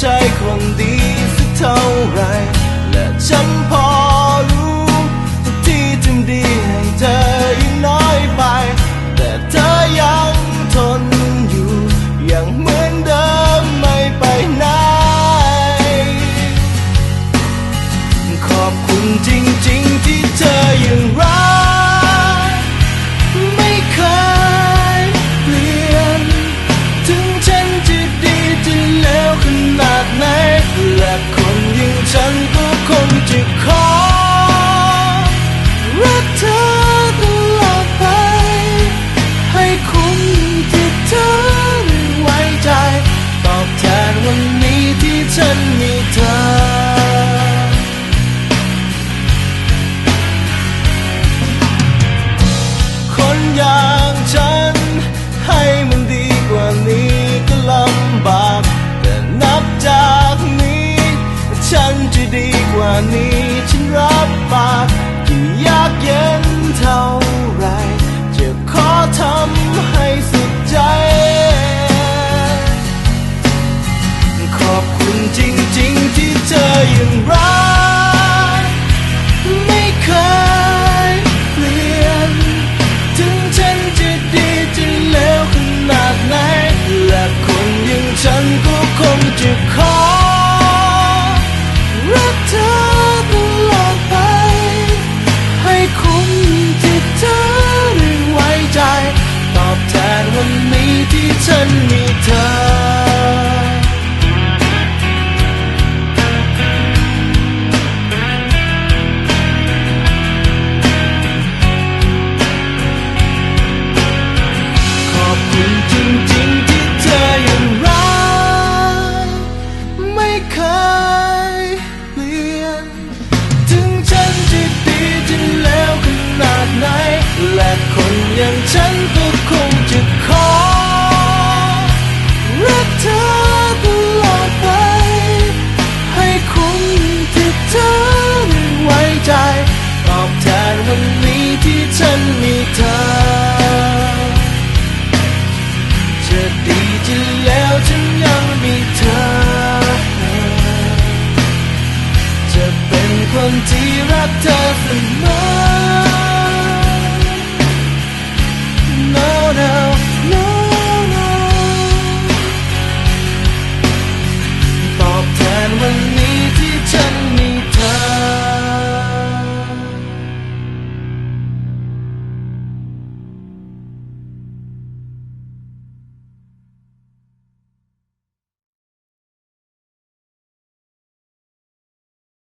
ใจคงดีสักเท่าไรและฉันพอ ฉันจะดีกว่านี้ ฉันรับปาก i Suddenly turn เป็นคนที่รักเธอเสมอ